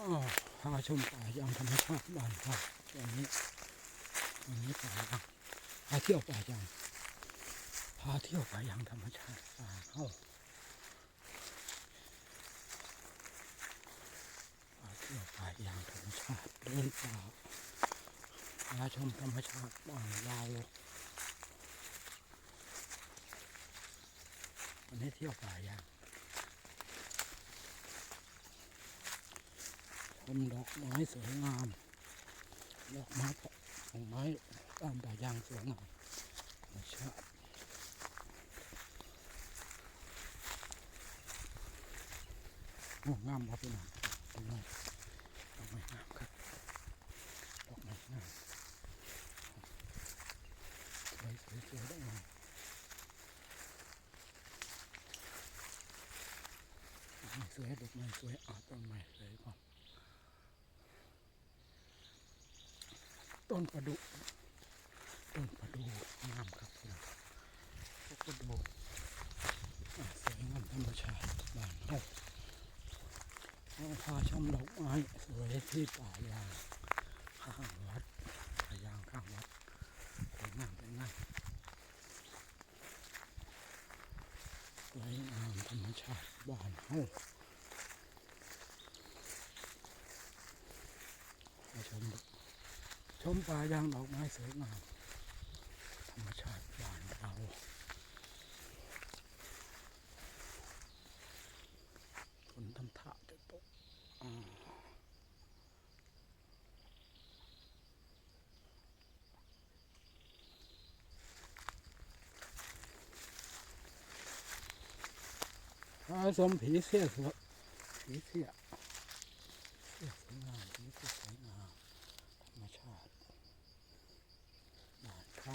อ้อพาชมป่ายางธรรมชาติบ้านเราวันนี้วันนี้ป่ายางพาเที่ยวป่ายางพาเที่ยวป่ายางธรรมชาติป่าเข้าพาเที่ยวป่ายางธรรมชาติเดินป่าพาชมธรรมชาติบ้านเราวันนี้เที่ยวป่ายาง มดอกไม้สวยงามดอกไม้ดอกไม้ตามป่ายางสวยงามธรรมชาติโอ้งามครับพี่น้องดอกไม้ดอกไม้งามครับดอกไม้งามสวยสวยสวยได้งามดอกไม้สวยดอกไม้สวยอาต้นไม้สวยก่อน ต้นประดู่ต้นประดู่งามครับพี่น้องต้นประดู่สวยงามธรรมชาติบ้านเฮาเราพาชมดอกไม้สวยที่ป่ายางข้างวัดป่ายางข้างวัดสวยงามเป็นไงสวยงามธรรมชาติบ้านเฮามาชมดอก ชมป่ายางดอกไม้สวยงามธรรมชาติบ้านเราฝนทำท่าจะตกอ่าผสมผีเสื้อสวยผีเสื้อเสื้อสวยงามผีเสื้อสวยงาม ธรรมชาติบ้านเขา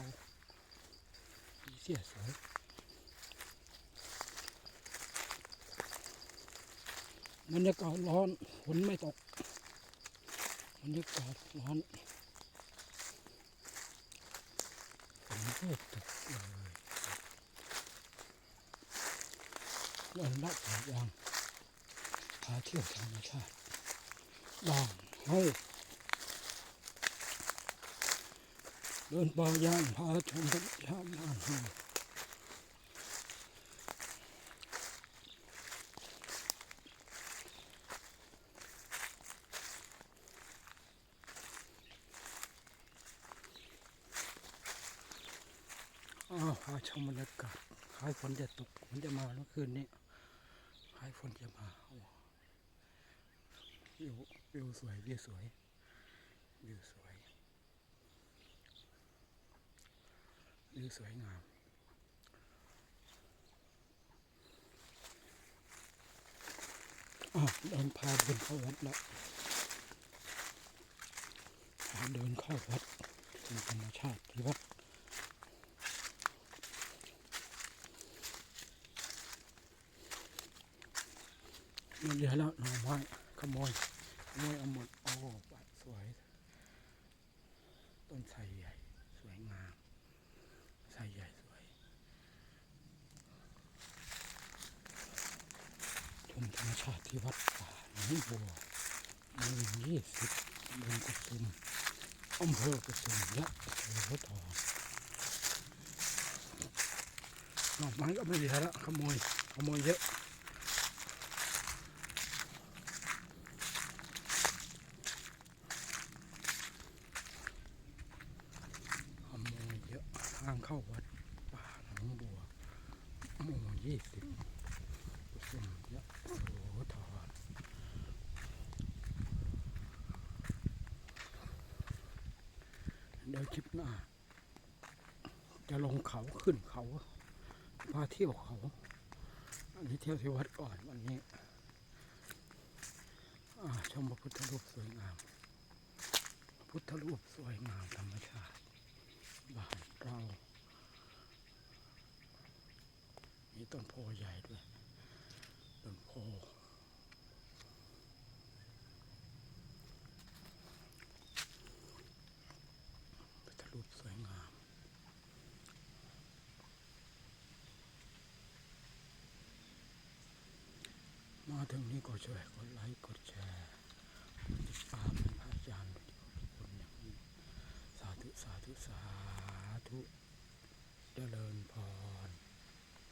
มี เสียสวยบรรยากาศร้อนฝนไม่ตกบรรยากาศร้อนฝนไม่ตกเลยเดินลัดสายยางพาเที่ยวธรรมชาติบ้านเฮาเดินป่าย่างพาชมธรรมชาติบ้านเฮาอ้าพาชมบรรยากาศคล้ายฝนจะตกฝนจะมาเมื่อคืนนี้คล้ายฝนจะมาโอ้วิววิวสวยวิวสวยวิวสวย วิวสวยงามอะเดินพาเดินเข้าวัดแล้วพาเดินเข้าวัดเป็นธรรมชาติที่วัดมันเยอะแล้วหน่อไม้ขโมยขโมยเอาหมดโอ้ปัดสวย ต้นไทรใหญ่ สวยงาม ไทรใหญ่สวย ชม ธรรมชาติที่วัดป่าหนองบัวหมู่ยี่สิบบลกุสุมอำเภอกุสุมยะโสธรหน่อไม้ก็ไม่เหลือแล้วขโมยขโมยเยอะขโมยเยอะทางเข้าวัดป่าหนองบัวหมู่ยี่สิบกุสุมยะโสธรเดี๋ยวคลิปหน้า จะลงเขาขึ้นเขาพาเที่ยวเขา อันนี้เที่ยวที่วัดก่อนวันนี้ชมพระพุทธรูปสวยงาม พุทธรูปสวยงามธรรมชาติบ้านเรา มีต้นโพใหญ่ด้วย ก็ช่วยกดไลค์กดแชร์กดติดตามพระอาจารย์ทุกคนอย่างนี้สาธุสาธุสาธุเจริญพร